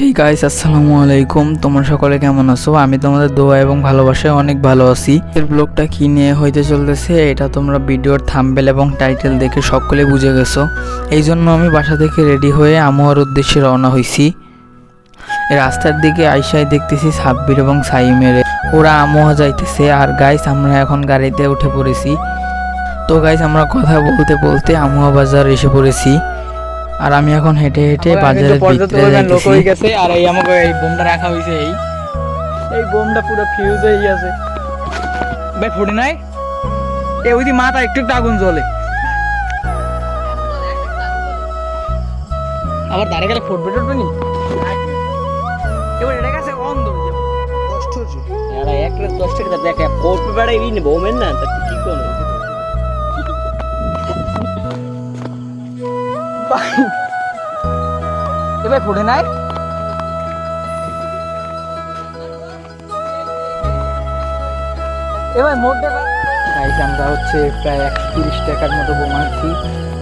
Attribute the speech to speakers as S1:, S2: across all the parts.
S1: Hey guys আসসালামু আলাইকুম। তোমরা সকলে কেমন আছো? আমি তোমাদের দোয়া এবং ভালোবাসায় অনেক ভালো আছি। এর ব্লগটা কি নিয়ে হইতে চলতেছে, এটা তোমরা ভিডিওর থাম্বেল এবং টাইটেল দেখে সকলে বুঝে গেছো। এই জন্য আমি বাসা থেকে রেডি হয়ে আমুয়ার উদ্দেশ্যে রওনা হয়েছি রাস্তার দিকে আইসাই দেখতেছি সাব্বির এবং সাইমের। ওরা আমোয়া যাইতেছে। আর গাইস আমরা এখন গাড়িতে উঠে পড়েছি। তো গাইস আমরা কথা বলতে বলতে আমুয়া বাজার এসে পড়েছি। আর আমি এখন হেঁটে হেঁটে বাজারের ভিতরে
S2: লোক হয়ে গেছে আর এই আমাকে এই বোমটা রাখা হয়েছে এই। এই বোমটা পুরো ফিউজ হয়ে গেছে। ভাই ফুটে নাই? এ ওই মাথা একটু একটু আগুন জ্বলে। আবার দাঁড়িয়ে গেলে ফুটবে টুটবে নি? এবার এটা কাছে অন্ধ হয়ে যাবে। কষ্ট হচ্ছে।
S3: এরা এক লাখ দশ টাকা দেখে এই নেব ওমেন না
S2: এবার ফুটে নাই? এবার মোটটা গাইস আমরা হচ্ছে প্রায় একশো তিরিশ টাকার মতো বোম আনছি।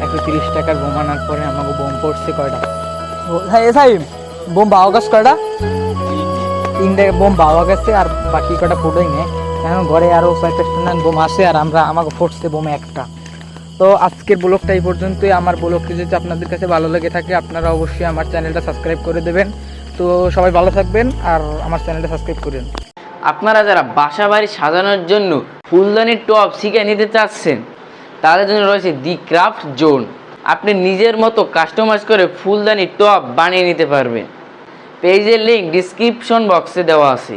S2: একশো তিরিশ টাকার বোম আনার পরে আমাকে বোম পড়ছে কয়টা? হ্যাঁ এসাই বোম বাওয়া গাছ কয়টা? তিনটে বোম বাওয়া গেছে আর বাকি কটা ফুটোই নেই। এখন ঘরে আরও ছয়টা স্টুডেন্ট বোম আসে আর আমরা আমাকে ফুটছে বোম একটা। তো আজকের ব্লগটা এই পর্যন্তই। আমার ব্লগটি যদি আপনাদের কাছে ভালো লেগে থাকে, আপনারা অবশ্যই আমার চ্যানেলটা সাবস্ক্রাইব করে দেবেন। তো সবাই ভালো থাকবেন আর আমার চ্যানেলটা সাবস্ক্রাইব করেন।
S4: আপনারা যারা বাসা বাড়ি সাজানোর জন্য ফুলদানির টপ শিখে নিতে চাচ্ছেন, তাদের জন্য রয়েছে দি ক্রাফট জোন। আপনি নিজের মতো কাস্টমাইজ করে ফুলদানি টপ বানিয়ে নিতে পারবেন। পেজের লিঙ্ক ডিসক্রিপশন বক্সে দেওয়া আছে।